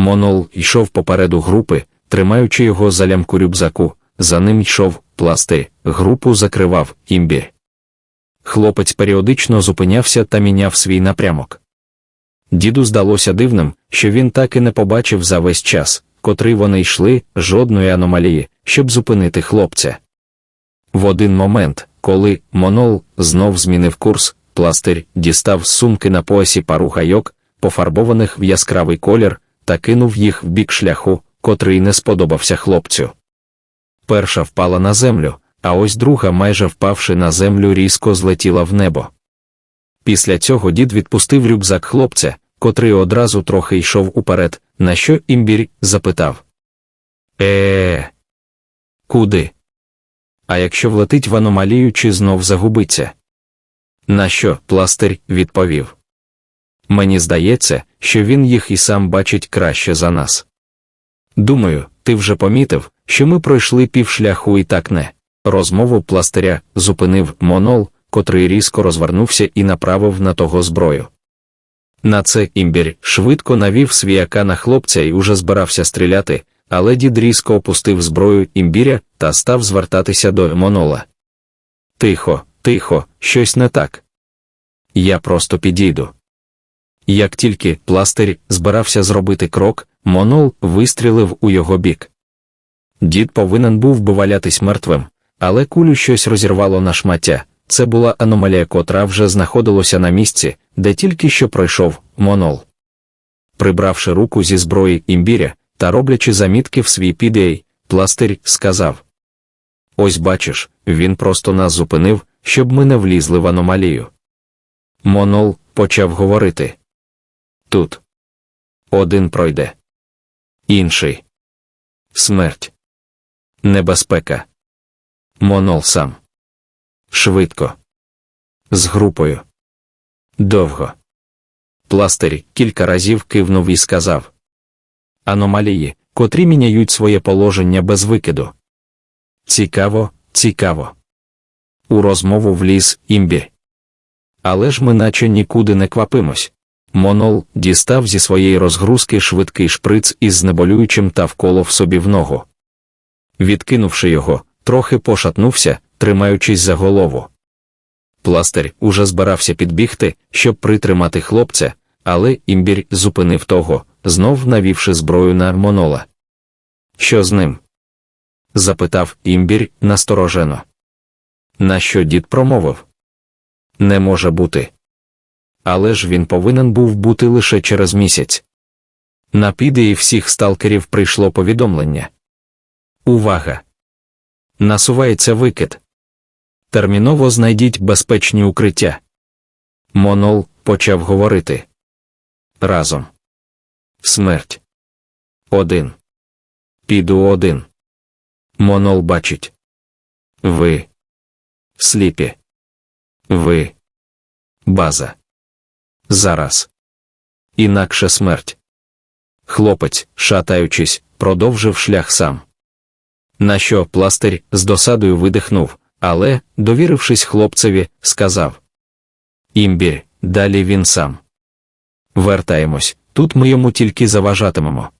Монол йшов попереду групи, тримаючи його за лямку рюкзаку, за ним йшов пласти, групу закривав імбір. Хлопець періодично зупинявся та міняв свій напрямок. Діду здалося дивним, що він так і не побачив за весь час, котрий вони йшли, жодної аномалії, щоб зупинити хлопця. В один момент, коли Монол знов змінив курс, пластир дістав з сумки на поясі пару гайок, пофарбованих в яскравий колір, та кинув їх в бік шляху, котрий не сподобався хлопцю. Перша впала на землю, а ось друга, майже впавши на землю, різко злетіла в небо. Після цього дід відпустив рюкзак хлопця, котрий одразу трохи йшов уперед, на що імбір запитав Е. Куди? А якщо влетить в аномалію чи знов загубиться? На що пластир відповів. Мені здається, що він їх і сам бачить краще за нас. Думаю, ти вже помітив, що ми пройшли півшляху і так не. Розмову пластиря зупинив монол, котрий різко розвернувся і направив на того зброю. На це імбір швидко навів свіяка на хлопця і уже збирався стріляти, але дід різко опустив зброю імбіря та став звертатися до монола. Тихо, тихо, щось не так. Я просто підійду. Як тільки пластир збирався зробити крок, монол вистрілив у його бік. Дід повинен був би валятись мертвим, але кулю щось розірвало на шмаття. Це була аномалія, котра вже знаходилася на місці, де тільки що пройшов монол. Прибравши руку зі зброї імбіря та роблячи замітки в свій підей, пластир сказав: Ось бачиш, він просто нас зупинив, щоб ми не влізли в аномалію. Монол почав говорити. Тут один пройде, інший смерть, небезпека. Монол сам. Швидко. З групою. Довго. Пластир кілька разів кивнув і сказав Аномалії, котрі міняють своє положення без викиду. Цікаво, цікаво. У розмову вліз імбі. Але ж ми наче нікуди не квапимось. Монол дістав зі своєї розгрузки швидкий шприц із знеболюючим та вколов собі в ногу. Відкинувши його, трохи пошатнувся, тримаючись за голову. Пластир уже збирався підбігти, щоб притримати хлопця, але імбір зупинив того, знов навівши зброю на монола. Що з ним? запитав імбір насторожено. На що дід промовив? Не може бути. Але ж він повинен був бути лише через місяць. На підеї всіх сталкерів прийшло повідомлення. Увага! Насувається викид. Терміново знайдіть безпечні укриття. Монол почав говорити. Разом. Смерть. Один. Піду один. Монол бачить. Ви. Сліпі. Ви. База. Зараз. Інакше смерть. Хлопець, шатаючись, продовжив шлях сам. На що пластир з досадою видихнув, але, довірившись хлопцеві, сказав Імбір, далі він сам. Вертаємось, тут ми йому тільки заважатимемо.